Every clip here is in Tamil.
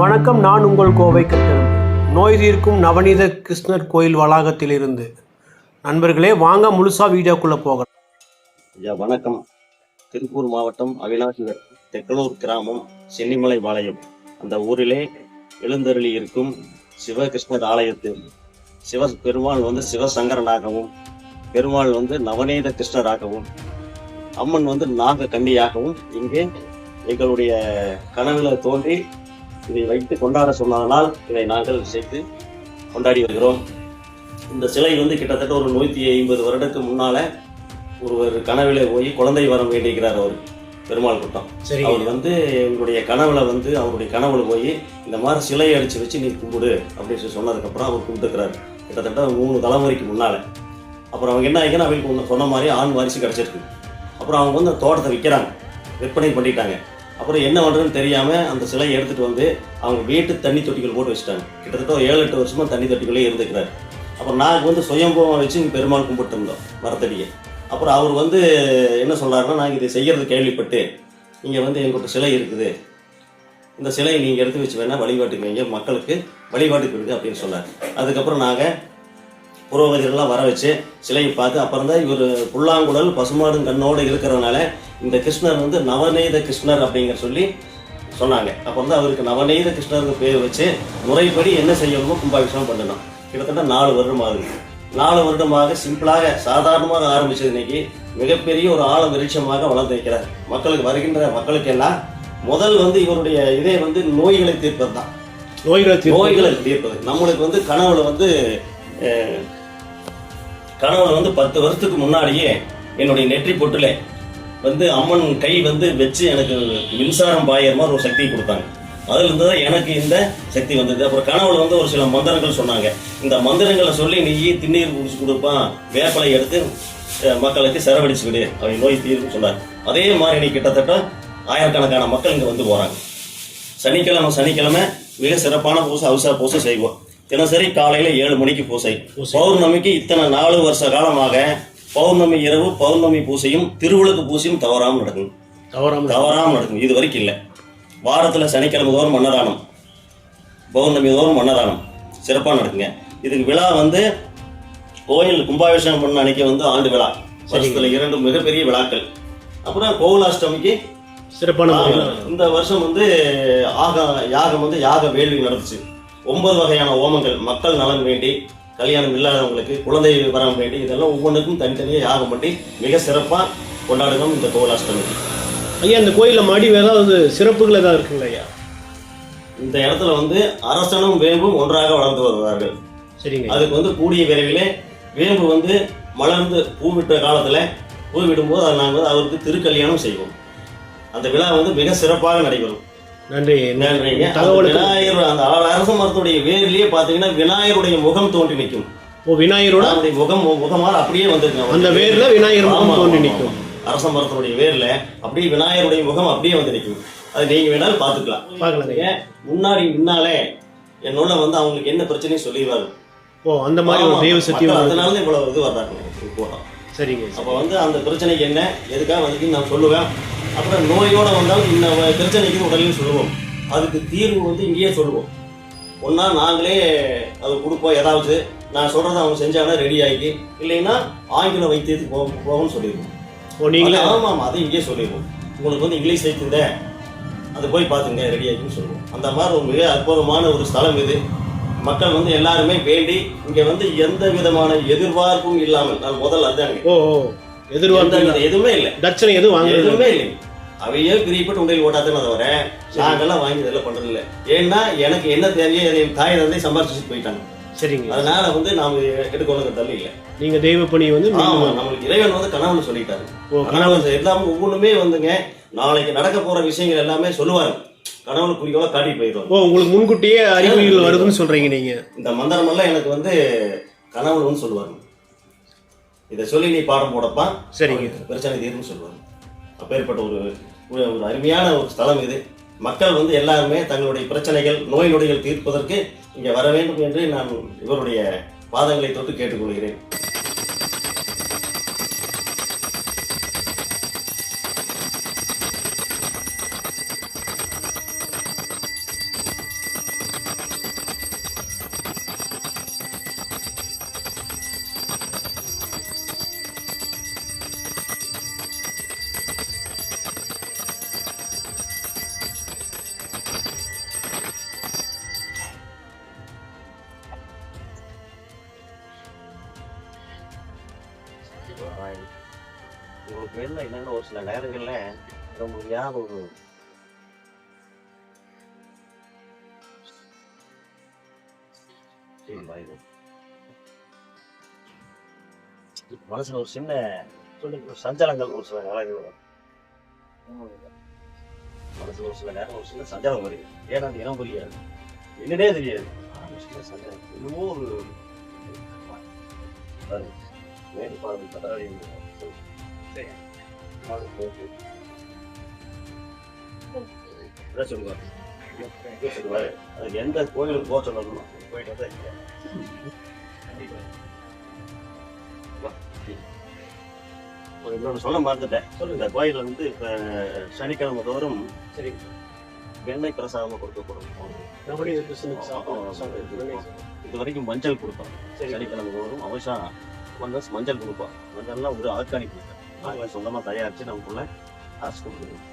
வணக்கம் நான் உங்கள் கோவை கட்டணம். நோய் தீர்க்கும் நவநீத கிருஷ்ணர் கோயில் வளாகத்திலிருந்து. நண்பர்களே வாங்க முழுசா வீடியோக்குள்ளே போகலாம். ஐயா வணக்கம். திருப்பூர் மாவட்டம் அவினாசி தெக்கனூர் கிராமம் சென்னிமலை பாளையம். அந்த ஊரிலே எழுந்தருளி இருக்கும் சிவகிருஷ்ணர் ஆலயத்தில் சிவ பெருமாள் வந்து சிவசங்கரனாகவும் பெருமாள் வந்து நவநீத கிருஷ்ணராகவும் அம்மன் வந்து நாக கண்டியாகவும் இங்கே எங்களுடைய கனவுல தோன்றி இதை வைத்து கொண்டாட சொன்னதனால் இதை நாங்கள் சேர்த்து கொண்டாடி வருகிறோம். இந்த சிலை வந்து கிட்டத்தட்ட ஒரு நூற்றி ஐம்பது வருடத்துக்கு முன்னால ஒருவர் கனவிலே போய் குழந்தை வரம் வேண்டிக்கிறார் அவர் பெருமாள் கூட்டம். சரி. அவர் வந்து எங்களுடைய கனவுல வந்து அவருடைய கனவுல போய் இந்த மாதிரி சிலையை அடிச்சு வச்சு நீ கும்பிடு அப்படின்னு சொல்லி சொன்னதுக்கப்புறம் அவர் கும்பிட்டுக்கிறாரு. கிட்டத்தட்ட மூணு தலைமுறைக்கு முன்னால. அப்புறம் அவங்க என்ன ஆகிக்கணும் அவங்களுக்கு சொன்ன மாதிரி ஆண் வாரிசு கிடைச்சிருக்கு. அப்புறம் அவங்க வந்து அந்த தோட்டத்தை விற்கிறாங்க விற்பனை பண்ணிட்டாங்க. அப்புறம் என்ன பண்ணுறதுன்னு தெரியாமல் அந்த சிலையை எடுத்துகிட்டு வந்து அவங்க வீட்டு தண்ணி தொட்டிகள் போட்டு வச்சுட்டாங்க. கிட்டத்தட்ட ஒரு ஏழு எட்டு வருஷமா தண்ணி தொட்டிகளே இருந்துக்கிறார். அப்புறம் நாங்கள் வந்து சுயம்பவம் வச்சு பெருமாள் கும்பிட்டு இருந்தோம் மரத்தடியை. அப்புறம் அவர் வந்து என்ன சொல்றாருன்னா நாங்கள் இதை செய்யறது கேள்விப்பட்டு இங்கே வந்து எங்கள்கிட்ட சிலை இருக்குது. இந்த சிலையை நீங்கள் எடுத்து வச்சு வேணால் வழிபாட்டுக்கு வைங்க மக்களுக்கு வழிபாட்டுக்கு இருக்குது அப்படின்னு சொன்னார். அதுக்கப்புறம் நாங்கள் புரோகிதர்கள்லாம் வர வச்சு சிலையை பார்த்து அப்புறம் தான் இவர் புல்லாங்குழல் பசுமாடும் கண்ணோடு இருக்கிறதுனால இந்த கிருஷ்ணர் வந்து நவநீத கிருஷ்ணர் அப்படிங்கிற சொல்லி சொன்னாங்க. அப்புறம் தான் அவருக்கு நவநீத கிருஷ்ணருக்கு பேர் வச்சு முறைப்படி என்ன செய்யணுமோ கும்பாபிஷேகம் பண்ணணும். கிட்டத்தட்ட நாலு வருடம் ஆகுது. நாலு வருடமாக சிம்பிளாக சாதாரணமாக ஆரம்பிச்சது இன்னைக்கு மிகப்பெரிய ஒரு ஆழ விருட்சமாக வளர்ந்து வைக்கிறார் மக்களுக்கு வருகின்ற மக்களுக்கெல்லாம் முதல் வந்து இவருடைய இதே வந்து நோய்களை தீர்ப்பது தான் நோய்கள் நோய்களை தீர்ப்பது. நம்மளுக்கு வந்து கனவுல வந்து கணவன் வந்து பத்து வருஷத்துக்கு முன்னாடியே என்னுடைய நெற்றி பொட்டில் வந்து அம்மன் கை வந்து வச்சு எனக்கு மின்சாரம் பாயிற மாதிரி ஒரு சக்தியை கொடுத்தாங்க. அதுலேருந்து தான் எனக்கு இந்த சக்தி வந்தது. அப்புறம் கனவுல வந்து ஒரு சில மந்திரங்கள் சொன்னாங்க. இந்த மந்திரங்களை சொல்லி நீ திண்ணீர் குடிச்சு கொடுப்பான் வேப்பலை எடுத்து மக்களுக்கு செலவழிச்சு விடு அவங்க நோய் தீர்வு சொன்னார். அதே மாதிரி நீ கிட்டத்தட்ட ஆயிரக்கணக்கான மக்கள் இங்கே வந்து போகிறாங்க சனிக்கிழமை சனிக்கிழமை மிக சிறப்பான பூசை அவசர பூசை செய்வோம். தினசரி காலையில ஏழு மணிக்கு பூசை. பௌர்ணமிக்கு இத்தனை நாலு வருஷ காலமாக பௌர்ணமி இரவு பௌர்ணமி பூசையும் திருவிளக்கு பூசையும் தவறாம நடக்கும். தவறாம தவறாம நடக்கும். இது வரைக்கும் இல்லை. வாரத்துல சனிக்கிழமை தோறும் மன்னதானம் பௌர்ணமி தோறும் மன்னதானம் சிறப்பா நடக்குங்க. இதுக்கு விழா வந்து கோயில் கும்பாபிஷேகம் பண்ண அன்னைக்கு வந்து ஆண்டு விழா. வருஷத்துல இரண்டு மிகப்பெரிய விழாக்கள். அப்புறம் கோகுலாஷ்டமிக்கு சிறப்பான இந்த வருஷம் வந்து ஆக யாகம் வந்து யாக வேள்வி நடந்துச்சு. ஒன்பது வகையான ஓமங்கள் மக்கள் நலன் வேண்டி கல்யாணம் இல்லாதவங்களுக்கு குழந்தை வரம் வேண்டி இதெல்லாம் ஒவ்வொன்றுக்கும் தனித்தனியாக யாகம் பண்ணி மிக சிறப்பாக கொண்டாடணும் இந்த கோகுலாஷ்டமி ஐயா இந்த கோயிலில் மடி ஏதாவது சிறப்புகள் ஏதாவது இருக்குங்களா ஐயா? இந்த இடத்துல வந்து அரசனும் வேம்பும் ஒன்றாக வளர்ந்து வருவார்கள். சரிங்க. அதுக்கு வந்து கூடிய விரைவிலே வேம்பு வந்து மலர்ந்து பூ விட்ட காலத்துல பூ விடும்போது அதை நாங்கள் அவருக்கு திருக்கல்யாணம் செய்வோம். அந்த விழா வந்து மிக சிறப்பாக நடைபெறும். நன்றி? அந்த தகவலுக்கு விநாயகர் அந்த அரச மரத்துடைய வேர்லயே பாத்தீங்கன்னா விநாயகருடைய முகம் தோன்றி நிற்கும். ஓ விநாயகரோட? அவருடைய முகம் முகமால் அப்படியே வந்திருக்கு அந்த வேர்ல விநாயகர் முகம் தோன்றி நிற்கும். அரச மரத்தினுடைய வேர்ல அப்படியே விநாயகருடைய முகம் அப்படியே வந்து நிற்கும். அது நீங்க வேணாலும் பாத்துக்கலாம். ஏன் முன்னாடி முன்னாலே என்னோட வந்து அவங்களுக்கு என்ன பிரச்சனையும் சொல்லிடுவாரு. ஓ அந்த மாதிரி ஒரு தெய்வ சக்தி. அதனால தான் இவ்வளவு இது வர்றாங்க. கூட்டம் சரிங்க அப்போ வந்து அந்த பிரச்சனைக்கு என்ன எதுக்காக வந்து நான் சொல்லுவேன். அப்புறம் நோயோட வந்தாலும் இந்த பிரச்சனைக்கு உடனே சொல்லுவோம். அதுக்கு தீர்வு வந்து இங்கேயே சொல்லுவோம். ஒன்றா நாங்களே அது கொடுப்போம் ஏதாவது. நான் சொல்கிறத அவங்க செஞ்சாங்கன்னா ரெடி ஆகி இல்லைன்னா ஆங்கில வைத்தியத்துக்கு போ போகும்னு சொல்லிடுவோம். ஓ நீங்களே? ஆமாம் ஆமாம் அதை இங்கேயே சொல்லிடுவோம். உங்களுக்கு வந்து இங்கிலீஷ் வைத்திருந்த அது போய் பார்த்துங்க ரெடி ஆகின்னு சொல்லுவோம். அந்த மாதிரி ஒரு மிக அற்புதமான ஒரு ஸ்தலம் இது. மக்கள் வந்து எல்லாருமே வேண்டி இங்கே வந்து எந்த விதமான எதிர்பார்ப்பும் இல்லாமல் நான் முதல்ல அதுதான் ஓ ஓ. எதிர்பார்ப்பு எதுவுமே இல்லை. தட்சணை எதுவும் வாங்குறது எதுவுமே இல்லை. அவையே பிரியப்பட்டு உண்டையில் ஓட்டாதுன்னு தவிர நாங்கெல்லாம் வாங்கி இதெல்லாம் பண்றது இல்லை. ஏன்னா எனக்கு என்ன தேவையோ என் தாய் தந்தை சம்பாரிச்சு போயிட்டாங்க. சரிங்க. அதனால வந்து நாம எடுக்கணுங்கிற தள்ளி இல்லை. நீங்க தெய்வ பணி வந்து நம்மளுக்கு இறைவன் வந்து கனவுல சொல்லிட்டாரு. கனவு எல்லாமே ஒவ்வொன்றுமே வந்துங்க நாளைக்கு நடக்க போற விஷயங்கள் எல்லாமே சொல்லுவாரு. கனவுல குறிக்கோளா காட்டி போயிடுவாங்க ஓ உங்களுக்கு முன்கூட்டியே அறிகுறிகள் வருதுன்னு சொல்றீங்க நீங்க. இந்த மந்திரம் எல்லாம் எனக்கு வந்து கனவுல வந்து சொல்லுவாங்க இதை சொல்லி நீ பாடம் போடப்பா சரிங்க. பிரச்சனை தீர்னு சொல்லுவாங்க. அப்பேற்பட்ட ஒரு ஒரு ஒரு அருமையான ஒரு ஸ்தலம் இது. மக்கள் வந்து எல்லாருமே தங்களுடைய பிரச்சனைகள் நோய் நொடிகள் தீர்ப்பதற்கு இங்கே வர வேண்டும் என்று நான் இவருடைய பாதங்களை தொட்டு கேட்டுக்கொள்கிறேன். உங்களுக்கு பேர்ல என்னென்ன ஒரு சில நேரங்கள்ல ரொம்ப ஞாபகம் மனசுல ஒரு சின்ன சஞ்சலங்கள் ஒரு சில நேரங்கள் மனசுல ஒரு சில நேரம் ஒரு சின்ன சஞ்சலம் வருது. ஏன்னா அது இனம் புரியாது. என்னன்னே தெரியாது. என்னமோ ஒரு அது போகுது. இதான் சொல்லுவாரு சொல்லுவாரு அதுக்கு எந்த கோயிலுக்கு போக சொல்லணும் போயிட்டு. வா. ஒரு இன்னொன்று சொல்ல மறந்துட்டேன் சொல்லுங்க கோயிலில் வந்து இப்போ சனிக்கிழமை தோறும் சரி வெண்ணெய் பிரசாதமாக ஆமா. இது வரைக்கும் மஞ்சள் கொடுப்போம் சரி சனிக்கிழமை தோறும் அவசரம் ஒன் மஞ்சள் கொடுப்போம். மஞ்சள்லாம் ஒரு ஆர்கானிக் நாங்கள் சொந்தமாக தயாரித்து நமக்குள்ள காசு கொடுக்குறோம்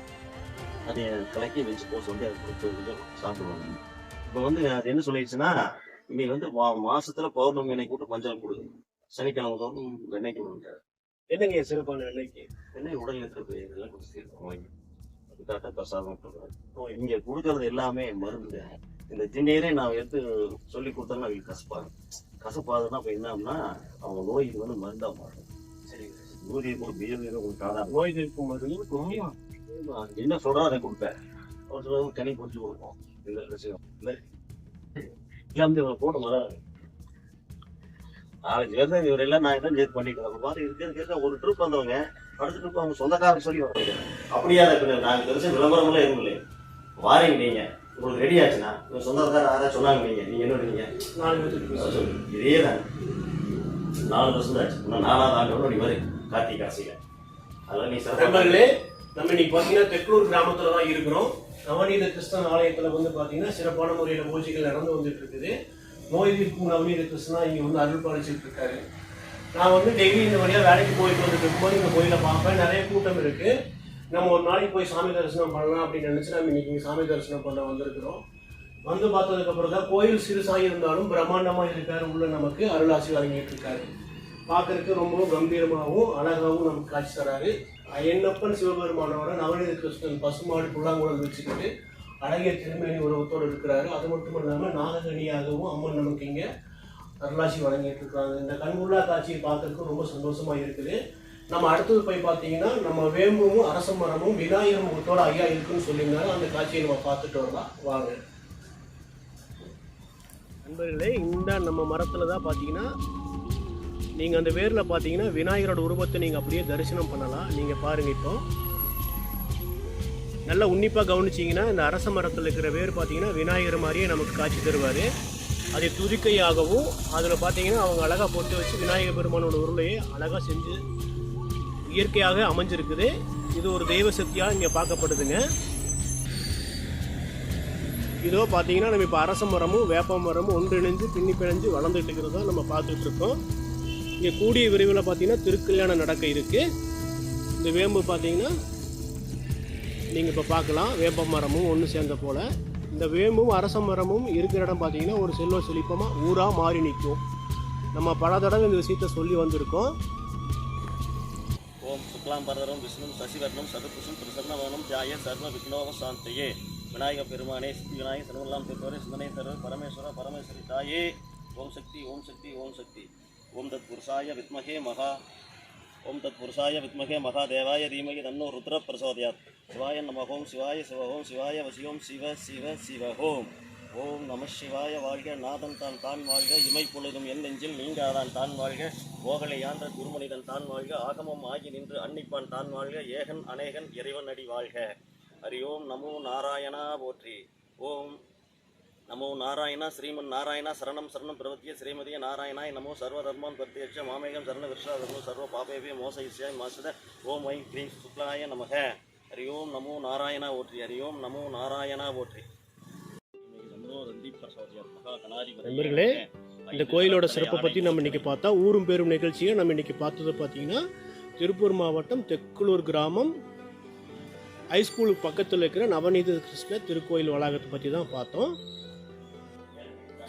அதை கலக்கி வச்சு போக சொல்லி அதை கொடுத்து கொஞ்சம் சாப்பிடுவாங்க இப்போ வந்து அது என்ன சொல்லிடுச்சுன்னா இன்னைக்கு வந்து மா- மாசத்துல பௌர்ணமி எண்ணெய் கூட்டு மஞ்சள் கொடுக்குது சனிக்கிழமை தோறும் வெண்ணெய் கொடுங்க. என்னங்க சிறப்பான அன்னைக்கு வெண்ணெய் உடல் இருக்கிறது இதெல்லாம் கொடுத்து வாங்கி அதுக்காக பிரசாதம் கொடுக்குறோம். இங்க கொடுக்கறது எல்லாமே மருந்து. இந்த திண்ணீரே நான் எடுத்து சொல்லி கொடுத்தோம்னா அவங்களுக்கு கசப்பாங்க கசப்பாதுன்னா இப்போ என்னன்னா அவங்க நோய்க்கு வந்து மருந்தா மாறும். சரி. நூறு இருக்கும் பியர் இருக்கும். சாதாரண நோய் தீர்க்கும் மருந்து என்ன சொல்றோம் அதை கொடுப்பேன். ஒரு சிலர் கனி பொறிச்சு கொடுப்போம் இந்த விஷயம். இந்த இல்லாம இவரை போட்ட மாதிரி நாலஞ்சு பேர் தான் இவரெல்லாம் நான் என்ன நேர் பண்ணிட்டு அப்ப பாரு இருக்க இருக்க ஒரு ட்ரிப் வந்தவங்க அடுத்த ட்ரிப் அவங்க சொந்தக்காரர் சொல்லி அப்படியா பின்ன நாங்க பெருசா விளம்பரம்லாம் எதுவும் இல்லை. வாரீங்க நீங்க. உங்களுக்கு ரெடி ஆச்சுன்னா உங்க சொந்தக்காரர் யாராவது சொன்னாங்க நீங்க நீங்க என்ன பண்ணீங்க? நாலு பேருக்கு இதே தான். நாலு வருஷம் ஆச்சு. இன்னும் நாலாவது ஆண்டோட நீ வரு கார்த்திகை காசியில அதெல்லாம் நீ நண்பர்களே நம்ம இன்னைக்கு பார்த்தீங்கன்னா தெற்கூர் கிராமத்துல தான் இருக்கிறோம். நவநீத கிருஷ்ணன் ஆலயத்துல வந்து பார்த்தீங்கன்னா சிறப்பான முறையில் பூஜைகள் நடந்து வந்துட்டு இருக்குது. நோய் தீர்க்கும் நவநீத கிருஷ்ணா இங்க வந்து அருள் பாலிச்சுட்டு இருக்காரு. நான் வந்து டெய்லி இந்த வழியா வேலைக்கு போயிட்டு வந்துட்டு இருக்கும்போது இந்த கோயிலை பார்ப்பேன். நிறைய கூட்டம் இருக்கு. நம்ம ஒரு நாளைக்கு போய் சாமி தரிசனம் பண்ணலாம் அப்படின்னு நினச்சி நம்ம இன்னைக்கு சாமி தரிசனம் பண்ண வந்திருக்கிறோம். வந்து பார்த்ததுக்கப்புறம் தான் கோயில் சிறுசாக இருந்தாலும் பிரம்மாண்டமாக இருக்கார் உள்ள நமக்கு அருளாசி வழங்கிட்டு இருக்காரு. பார்க்கறதுக்கு ரொம்பவும் கம்பீரமாகவும் அழகாகவும் நமக்கு காட்சி தராரு. என்னப்பன் சிவபெருமானோட நவநீத கிருஷ்ணன் பசுமாடு புல்லாங்குழல் வச்சுக்கிட்டு அழகிய திருமேனி உருவத்தோடு இருக்கிறாரு. அது மட்டும் இல்லாமல் நாககனியாகவும் அம்மன் நமக்கு இங்கே அருளாசி வழங்கிட்டு இருக்காங்க. இந்த கண்குள்ளா காட்சியை பார்க்கறதுக்கு ரொம்ப சந்தோஷமாக இருக்குது. நம்ம அடுத்தது போய் பார்த்தீங்கன்னா நம்ம வேம்பும் அரச மரமும் விநாயகர் முகத்தோட ஐயா இருக்குன்னு சொல்லியிருந்தாங்க. அந்த காட்சியை நம்ம பார்த்துட்டு வரலாம். வாங்க. நண்பர்களே இந்த நம்ம மரத்தில் தான் பார்த்தீங்கன்னா நீங்கள் அந்த வேரில் பார்த்தீங்கன்னா விநாயகரோட உருவத்தை நீங்கள் அப்படியே தரிசனம் பண்ணலாம். நீங்கள் பாருங்கள் இப்போ. நல்லா உன்னிப்பாக கவனிச்சிங்கன்னா இந்த அரச மரத்தில் இருக்கிற வேர் பார்த்தீங்கன்னா விநாயகர் மாதிரியே நமக்கு காட்சி தருவார். அதை துதிக்கையாகவும் அதில் பார்த்தீங்கன்னா அவங்க அழகாக போட்டு வச்சு விநாயகர் பெருமானோட உருளையை அழகாக செஞ்சு இயற்கையாக அமைஞ்சிருக்குது. இது ஒரு தெய்வ சக்தியாக இங்கே பார்க்கப்படுதுங்க. இதோ பார்த்தீங்கன்னா நம்ம இப்போ அரச மரமும் வேப்ப மரமும் ஒன்றிணைஞ்சு பின்னி பிணைஞ்சு வளர்ந்துட்டு இருக்கிறதா நம்ம பார்த்துட்டு இருக்கோம். இங்கே கூடிய விரைவில் பார்த்தீங்கன்னா திருக்கல்யாணம் நடக்க இருக்கு. இந்த வேம்பு பார்த்தீங்கன்னா நீங்கள் இப்போ பார்க்கலாம். வேப்ப மரமும் ஒன்று சேர்ந்த போல். இந்த வேம்பும் அரச மரமும் இருக்கிற இடம் பார்த்தீங்கன்னா ஒரு செல்வ செழிப்பமாக ஊராக மாறி நிற்கும். நம்ம பல தடவை இந்த விஷயத்த சொல்லி வந்திருக்கோம். ஓம் சுக்லாம் பரதரம் விஷ்ணு சசிவர்ணம் சதுர்புஷம் பிரசன்னவனம் ஜாய சர்வ விக்னோக சாந்தையே விநாயக பெருமானே சித்தி விநாயக சர்வெல்லாம் பெற்றோரே சிந்தனை தருவர் பரமேஸ்வர பரமேஸ்வரி தாயே ஓம் சக்தி ஓம் சக்தி ஓம் சக்தி ஓம் தத் புருஷாய வித்மகே மகா ஓம் தத் புருஷாய வித்மகே மகாதேவாய தீமகி தன்னோ ருத்ர பிரசோதயாத் சிவாய நம ஓம் சிவாய சிவ ஓம் சிவாய வசியோம் சிவ சிவ சிவ ஓம் ஓம் நம சிவாய வாழ்க நாதன் தான் தான் வாழ்க இமை பொழுதும் என் நெஞ்சில் நீங்காதான் தான் வாழ்க ஓகலை யான்ற குருமனிதன் தான் வாழ்க ஆகமம் ஆகி நின்று அன்னிப்பான் தான் வாழ்க ஏகன் அநேகன் இறைவன் அடி வாழ்க. ஹரி ஓம் நமோ நாராயணா போற்றி. ஓம் நமோ நாராயணா ஸ்ரீமன் நாராயணா சரணம் சரணம் பிரவத்திய ஸ்ரீமதிய நாராயணாய் நமோ சர்வ தர்மான் பிரத்யட்ச மாமேகம் சரண விருஷாதமோ சர்வ பாபேபிய மோச இஸ்யாய் மாசுத ஓம் ஐ க்ரீம் சுக்லாய நமக. ஹரி ஓம் நமோ நாராயணா ஓற்றி ஹரி ஓம் நமோ நாராயணா போற்றி. நண்பர்களே, இந்த கோயிலோட சிறப்பை பற்றி நம்ம இன்றைக்கி பார்த்தா ஊரும் பேரும் நிகழ்ச்சியை நம்ம இன்றைக்கி பார்த்தது பார்த்தீங்கன்னா திருப்பூர் மாவட்டம் தெக்குளூர் கிராமம். ஹைஸ்கூலுக்கு பக்கத்தில் இருக்கிற நவநீத கிருஷ்ண திருக்கோயில் வளாகத்தை பற்றி தான் பார்த்தோம்.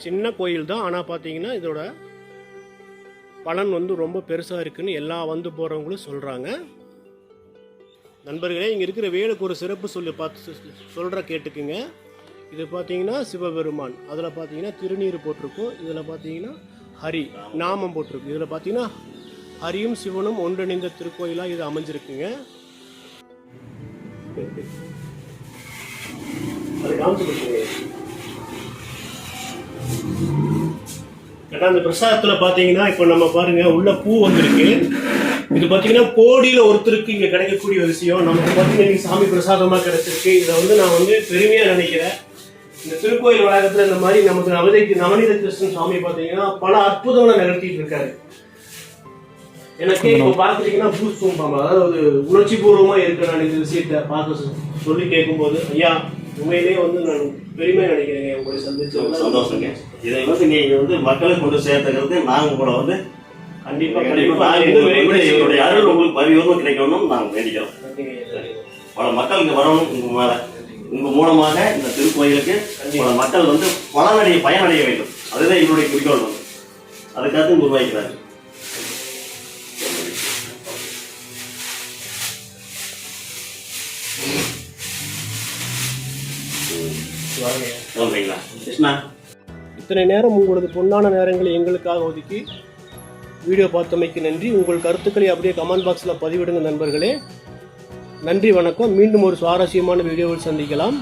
சின்ன கோயில் தான். ஆனால் பார்த்தீங்கன்னா இதோட பலன் வந்து ரொம்ப பெருசாக இருக்குன்னு எல்லா வந்து போகிறவங்களும் சொல்கிறாங்க நண்பர்களே இங்கே இருக்கிற வேலுக்கு ஒரு சிறப்பு சொல்லி பார்த்து சொல்கிற கேட்டுக்குங்க. இது பார்த்தீங்கன்னா சிவபெருமான். அதில் பார்த்தீங்கன்னா திருநீர் போட்டிருக்கும். இதில் பார்த்தீங்கன்னா ஹரி நாமம் போட்டிருக்கு இதில் பார்த்தீங்கன்னா ஹரியும் சிவனும் ஒன்றிணைந்த திருக்கோயிலாக இது அமைஞ்சிருக்குங்க. அது ஏன்னா அந்த பிரசாதத்தில் பார்த்தீங்கன்னா இப்போ நம்ம பாருங்க உள்ள பூ வந்திருக்கு. இது பார்த்தீங்கன்னா கோடியில் ஒருத்தருக்கு இங்கே கிடைக்கக்கூடிய விஷயம். நமக்கு பார்த்தீங்கன்னா சாமி பிரசாதமாக கிடைச்சிருக்கு. இதை வந்து நான் வந்து பெருமையாக நினைக்கிறேன். இந்த திருக்கோயில் வளாகத்தில் இந்த மாதிரி நமக்கு நவநீத நவநீத கிருஷ்ணன் சுவாமி பார்த்தீங்கன்னா பல அற்புதங்களை நிகழ்த்திட்டு இருக்காரு. எனக்கே இப்போ பார்த்துட்டீங்கன்னா பூஸ் தூம்பாங்க அதாவது உணர்ச்சி பூர்வமாக இருக்கு நான் இந்த விஷயத்தை பார்க்க சொல்லி கேட்கும்போது ஐயா உண்மையிலேயே வந்து நான் பெருமையாக நினைக்கிறேங்க உங்களை சந்திச்சு. சந்தோஷங்க. இதை வந்து நீங்க வந்து மக்களுக்கு கொண்டு சேர்த்துக்கிறது நாங்க உங்களை வந்து கண்டிப்பா கண்டிப்பா கண்டிப்பா. நாங்க உங்களுக்கு வந்து எங்களுடைய அருள் உங்களுக்கு பரிவர்த்தம் கிடைக்கணும்னு நாங்க வேண்டிக்கிறோம். பல மக்கள் இங்க வரணும் உங்க மேல. உங்க மூலமாக இந்த திருக்கோயிலுக்கு மக்கள் வந்து பலனடைய பயனடைய வேண்டும். அதுதான் எங்களுடைய குறிக்கோள் வந்து. அதுக்காக உருவாக்கிறாரு. இத்தனை நேரம் உங்களது பொன்னான நேரங்களை எங்களுக்காக ஒதுக்கி வீடியோ பார்த்தமைக்கு நன்றி. உங்கள் கருத்துக்களை அப்படியே கமெண்ட் பாக்ஸில் பதிவிடுங்க நண்பர்களே. நன்றி வணக்கம். மீண்டும் ஒரு சுவாரஸ்யமான வீடியோவில் சந்திக்கலாம்.